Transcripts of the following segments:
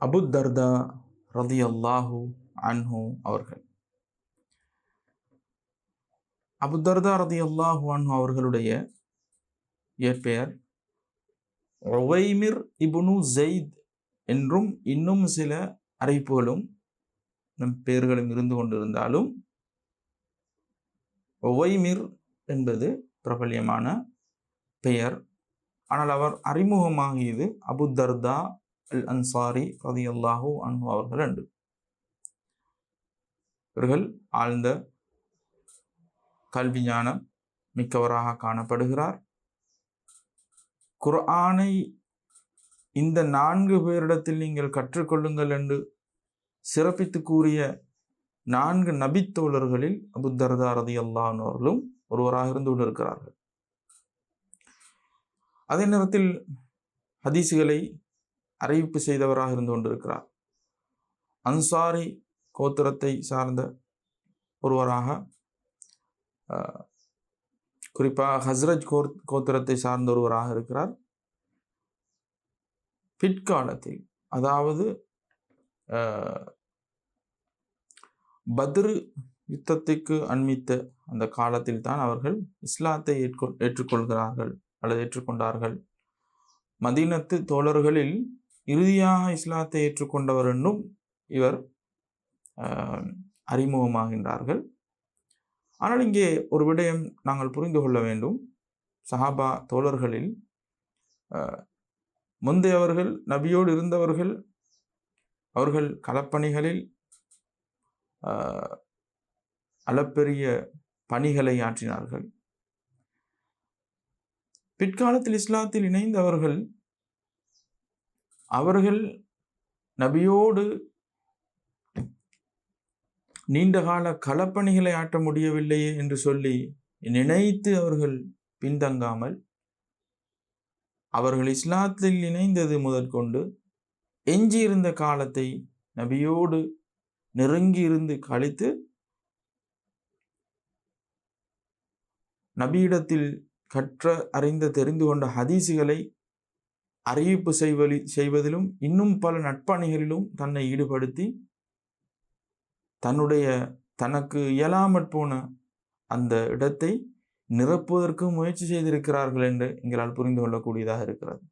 அபு தர்தா ரதி அல்லாஹூ அன்ஹூ அவர்கள். அபுத்தர்தா தர்தா ரதி அல்லாஹூ அன்ஹு அவர்களுடைய இயற்பெயர் ஒவைமிர் இபுனு ஜெயித் என்றும் இன்னும் சில அறிவிப்புகளும் நம் பெயர்களும் இருந்து கொண்டிருந்தாலும் ஒவைமிர் என்பது பிரபல்யமான பெயர். ஆனால் அவர் அறிமுகமாகியது அபு தர்தா அல் அன்சாரி ரதி அல்லாஹூ அன்பு அவர்கள் அன்று இவர்கள் ஆழ்ந்த கல்வி ஞானம் மிக்கவராக காணப்படுகிறார். குர்ஆனை இந்த நான்கு பேரிடத்தில் நீங்கள் கற்றுக்கொள்ளுங்கள் என்று சிறப்பித்து கூறிய நான்கு நபித்தோழர்களில் அபுத்தர்தா ரதி அல்லானவர்களும் ஒருவராக இருந்து கொண்டிருக்கிறார்கள். அதே நேரத்தில் ஹதீசுகளை அறிவிப்பு செய்தவராக இருந்து கொண்டிருக்கிறார். அன்சாரி கோத்திரத்தை சார்ந்த ஒருவராக குறிப்பாக ஹஸ்ரஜ் கோர் கோத்திரத்தை சார்ந்த ஒருவராக இருக்கிறார். பிற்காலத்தில் அதாவது பத்ரு யுத்தத்துக்கு அண்மித்த அந்த காலத்தில் தான் அவர்கள் இஸ்லாத்தை ஏற்கொள் ஏற்றுக்கொள்கிறார்கள் அல்லது ஏற்றுக்கொண்டார்கள். மதீனத்து தோழர்களில் இறுதியாக இஸ்லாத்தை ஏற்றுக்கொண்டவர் என்னும் இவர் அறிமுகமாகின்றார்கள். ஆனால் இங்கே ஒரு விடயம் நாங்கள் புரிந்து கொள்ள வேண்டும். சஹாபா தோழர்களில் முந்தையவர்கள் நபியோடு இருந்தவர்கள் அவர்கள் களப்பணிகளில் அளப்பெரிய பணிகளை ஆற்றினார்கள். பிற்காலத்தில் இஸ்லாத்தில் இணைந்தவர்கள் அவர்கள் நபியோடு நீண்டகால களப்பணிகளை ஆற்ற முடியவில்லையே என்று சொல்லி நினைத்து அவர்கள் பின்தங்காமல் அவர்கள் இஸ்லாத்தில் இணைந்தது முதற்கொண்டு எஞ்சியிருந்த காலத்தை நபியோடு நெருங்கி இருந்து கழித்து நபியிடத்தில் கற்ற அறிந்த தெரிந்து கொண்ட ஹதீசுகளை அறிவிப்பு செய்வலி செய்வதிலும் இன்னும் பல நட்பணிகளிலும் தன்னை ஈடுபடுத்தி தன்னுடைய தனக்கு இயலாமற் போன அந்த இடத்தை நிரப்புவதற்கு முயற்சி செய்திருக்கிறார்கள் என்று எங்களால் புரிந்து கொள்ளக்கூடியதாக இருக்கிறது.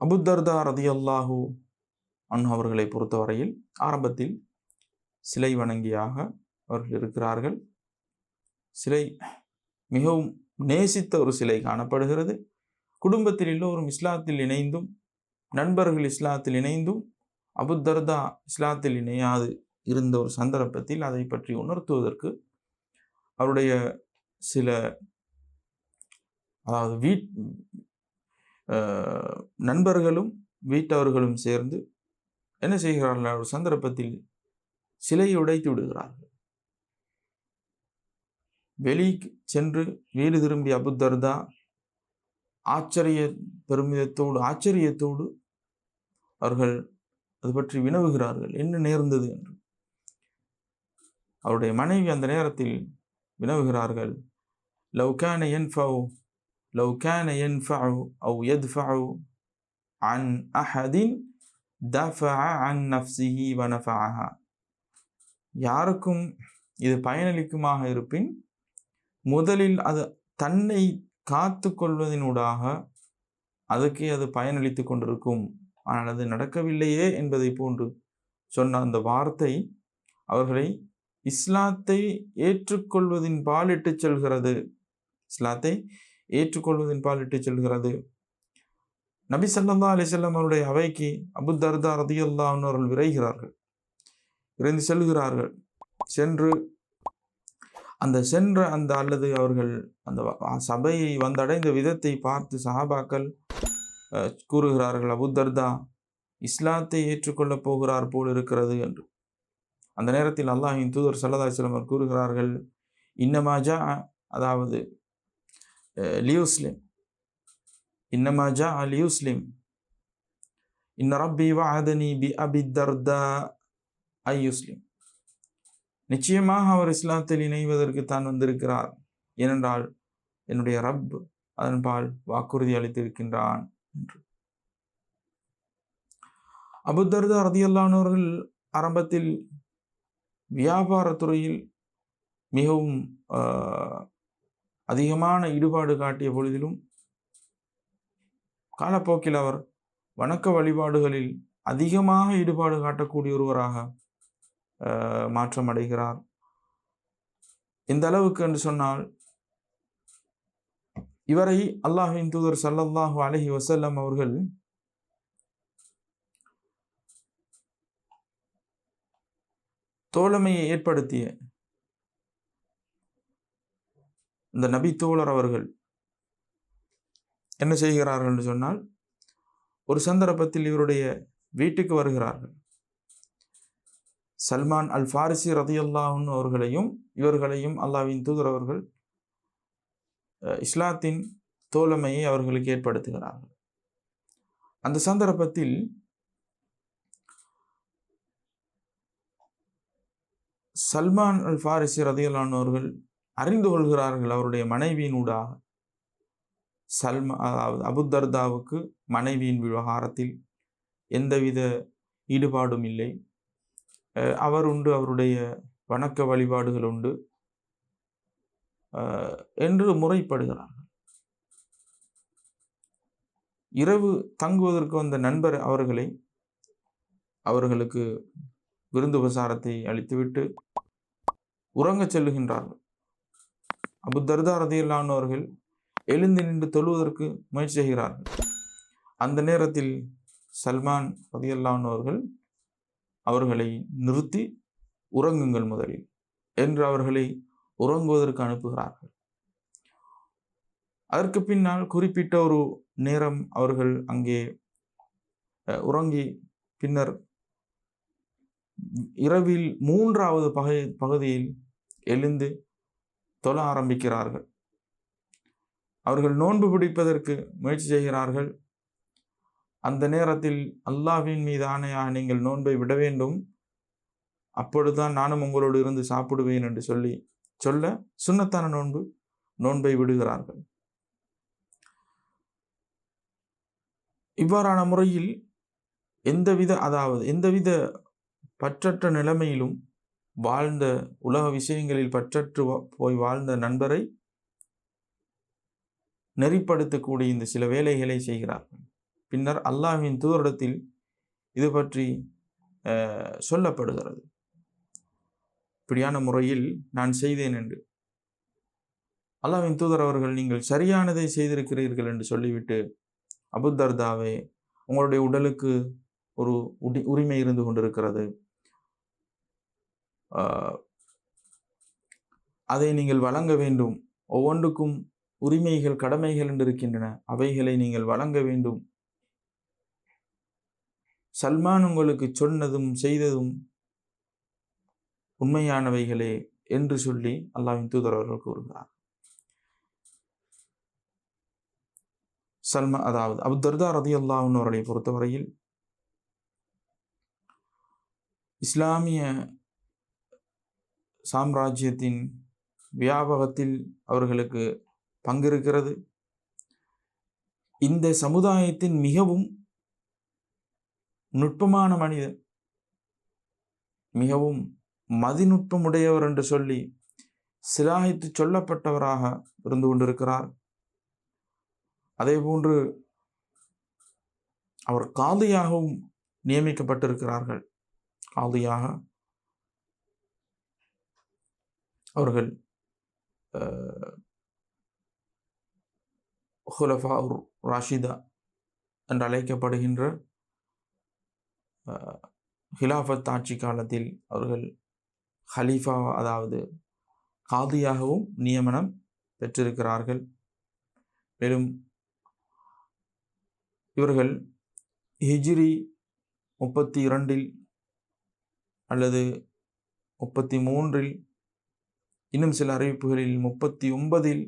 அபுத்தர்தா ரதி அல்லாஹூ அன் அவர்களை பொறுத்தவரையில் ஆரம்பத்தில் சிலை வணங்கியாக அவர்கள் இருக்கிறார்கள். சிலை மிகவும் நேசித்த ஒரு சிலை காணப்படுகிறது. குடும்பத்தில் எல்லோரும் இஸ்லாத்தில் இணைந்தும் நண்பர்கள் இஸ்லாத்தில் இணைந்தும் அபுத்தர்தா இஸ்லாத்தில் இணையாது இருந்த ஒரு சந்தர்ப்பத்தில் அதை பற்றி உணர்த்துவதற்கு அவருடைய சில அதாவது வீட் நண்பர்களும் வீட்டவர்களும் சேர்ந்து என்ன செய்கிறார்கள்? ஒரு சந்தர்ப்பத்தில் சிலையை உடைத்து விடுகிறார்கள். வெளி சென்று வீடு திரும்பி அபுத்தர்தா ஆச்சரிய பெருமிதத்தோடு ஆச்சரியத்தோடு அவர்கள் அது பற்றி வினவுகிறார்கள். என்ன நேர்ந்தது என்று. அவருடைய மனைவி அந்த நேரத்தில் வினவுகிறார்கள். லவ் கேன என்ஃபவு லவ் கேன அவ் எத் எத்ஃபவு அன் அஹதின் தஃபா அன் நஃப்சிஹி வனஃபாஹா யாருக்கும் இது பயனளிக்குமாக இருப்பின் முதலில் அது தன்னை காத்து கொள்வதனூடாக அதுக்கே அது பயனளித்து கொண்டிருக்கும். ஆனால் அது நடக்கவில்லையே என்பதை போன்று சொன்ன அந்த வார்த்தை அவர்களை இஸ்லாத்தை ஏற்றுக்கொள்வதின் பாலிட்டு செல்கிறது. இஸ்லாத்தை ஏற்றுக்கொள்வதின் பால் செல்கிறது. நபி சல்லா அலிசல்லம் அவருடைய அவைக்கு அபுதர்தா ரதியுல்லா அவர்கள் விரைகிறார்கள். விரைந்து செல்கிறார்கள். சென்று அந்த சென்ற அந்த அல்லது அவர்கள் அந்த சபையை வந்தடைந்த விதத்தை பார்த்து சஹாபாக்கள் கூறுகிறார்கள் அபுத்தர்தா இஸ்லாத்தை ஏற்றுக்கொள்ளப் போகிறார் போல் இருக்கிறது என்று. அந்த நேரத்தில் அல்லாஹின் தூதர் சல்லதாஸ்லம் கூறுகிறார்கள் இன்னமாஜா அதாவது லியூஸ்லிம். இன்னமாஜா லியூஸ்லிம். இன்ன ரப்பி வாதனி பி அபி தர்தா ஐ யுஸ்லிம் நிச்சயமாக அவர் இஸ்லாத்தில் இணைவதற்கு தான் வந்திருக்கிறார். ஏனென்றால் என்னுடைய ரப் அதன்பால் வாக்குறுதி அளித்திருக்கின்றான் என்று. அபுத்தர்தா ரதியல்லானவர்கள் ஆரம்பத்தில் வியாபாரத்துறையில் மிகவும் ஆஹ், அதிகமான ஈடுபாடு காட்டிய பொழுதிலும் காலப்போக்கில் அவர் வணக்க வழிபாடுகளில் அதிகமாக ஈடுபாடு காட்டக்கூடிய ஒருவராக மாற்றம் அடைகிறார். இந்த அளவுக்கு என்று சொன்னால் இவரை அல்லாஹின் தூதர் ஸல்லல்லாஹு அலஹி வசல்லம் அவர்கள் தோழமையை ஏற்படுத்திய இந்த நபி தோழர் அவர்கள் என்ன செய்கிறார்கள் என்று சொன்னால் ஒரு சந்தர்ப்பத்தில் இவருடைய வீட்டுக்கு வருகிறார்கள். சல்மான் அல் ஃபாரிசி ரதியுல்லாஹன் அவர்களையும் இவர்களையும் அல்லாஹ்வின் தூதர் அவர்கள் இஸ்லாத்தின் தோழமையை அவர்களுக்கு ஏற்படுத்துகிறார்கள். அந்த சந்தர்ப்பத்தில் சல்மான் அல் ஃபாரிசி ரதியுல்லான் அவர்கள் அறிந்து கொள்கிறார்கள் அவருடைய மனைவியினூடாக சல்மா அதாவது அபுதர்தாவுக்கு மனைவியின் விவகாரத்தில் எந்தவித ஈடுபாடும் இல்லை. அவர் உண்டு அவருடைய வணக்க வழிபாடுகள் உண்டு. என்று முறைப்படுகிறார்கள். இரவு தங்குவதற்கு வந்த நண்பர் அவர்களை அவர்களுக்கு விருந்து உபசாரத்தை அளித்துவிட்டு உறங்கச் செல்லுகின்றார்கள். அபு தர்தா ரதியில்லானவர்கள் எழுந்து நின்று தொழுவதற்கு முயற்சி செய்கிறார்கள். அந்த நேரத்தில் சல்மான் ரதியல்லானவர்கள் அவர்களை நிறுத்தி உறங்குங்கள் முதலில் என்று அவர்களை உறங்குவதற்கு அனுப்புகிறார்கள். அதற்கு பின்னால் குறிப்பிட்ட ஒரு நேரம் அவர்கள் அங்கே உறங்கி பின்னர் இரவில் மூன்றாவது பகை பகுதியில் எழுந்து தொழ ஆரம்பிக்கிறார்கள். அவர்கள் நோன்பு பிடிப்பதற்கு முயற்சி செய்கிறார்கள். அந்த நேரத்தில் அல்லாஹ்வின் மீது நீங்கள் நோன்பை விட வேண்டும். அப்பொழுதுதான் நானும் உங்களோடு இருந்து சாப்பிடுவேன் என்று சொல்லி சொல்ல சுண்ணத்தான நோன்பு நோன்பை விடுகிறார்கள். இவ்வாறான முறையில் எந்தவித அதாவது எந்தவித பற்றற்ற நிலைமையிலும் வாழ்ந்த உலக விஷயங்களில் பற்றற்று வா- போய் வாழ்ந்த நண்பரை நெறிப்படுத்தக்கூடிய இந்த சில வேலைகளை செய்கிறார்கள். பின்னர் அல்லாஹ்வின் தூதரிடத்தில் இது பற்றி சொல்லப்படுகிறது. இப்படியான முறையில் நான் செய்தேன் என்று. அல்லாஹ்வின் தூதர் அவர்கள் நீங்கள் சரியானதை செய்திருக்கிறீர்கள் என்று சொல்லிவிட்டு அபுதர்தாவே உங்களுடைய உடலுக்கு ஒரு உடி உரிமை இருந்து கொண்டிருக்கிறது. அதை நீங்கள் வழங்க வேண்டும். ஒவ்வொன்றுக்கும் உரிமைகள் கடமைகள் என்று இருக்கின்றன. அவைகளை நீங்கள் வழங்க வேண்டும். சல்மான் உங்களுக்கு சொன்னதும் செய்ததும் உண்மையானவைகளே என்று சொல்லி அல்லாவின் தூதர் அவர்கள் கூறுகிறார். சல்மா அதாவது அப்துர்தா ரதி அவர்களை பொறுத்தவரையில் இஸ்லாமிய சாம்ராஜ்யத்தின் வியாபகத்தில் அவர்களுக்கு பங்கிருக்கிறது. இந்த சமுதாயத்தின் மிகவும் நுட்பமான மனிதன். மிகவும் மதிநுட்பமுடையவர் என்று சொல்லி சிலாகித்து சொல்லப்பட்டவராக இருந்து கொண்டிருக்கிறார். அதேபோன்று அவர் காதியாகவும் நியமிக்கப்பட்டிருக்கிறார்கள். காதியாக அவர்கள் ஹுலஃபா உர் ராஷிதா என்று அழைக்கப்படுகின்ற ஹிலாஃபத் ஆட்சி காலத்தில் அவர்கள் ஹலீஃபா அதாவது காதியாகவும் நியமனம் பெற்றிருக்கிறார்கள். மேலும் இவர்கள் ஹிஜ்ரி முப்பத்தி இரண்டில் அல்லது முப்பத்தி மூன்றில் இன்னும் சில அறிவிப்புகளில் முப்பத்தி ஒன்பதில்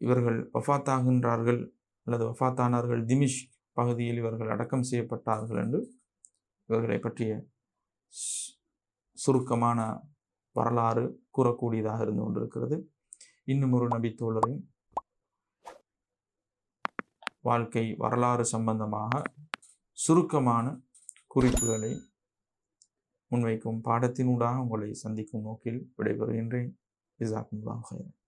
இவர்கள் வஃபாத்தாகின்றார்கள் அல்லது வஃபாத்தானார்கள் திமிஷ் பகுதியில் இவர்கள் அடக்கம் செய்யப்பட்டார்கள் என்று இவர்களை பற்றிய சுருக்கமான வரலாறு கூறக்கூடியதாக இருந்து கொண்டிருக்கிறது. இன்னும் ஒரு நபி தோழரின் வாழ்க்கை வரலாறு சம்பந்தமாக சுருக்கமான குறிப்புகளை முன்வைக்கும் பாடத்தினூடாக உங்களை சந்திக்கும் நோக்கில் விடைபெறுகின்றேன். ஜிசாக்குமுல்லாஹ் ஹைரன்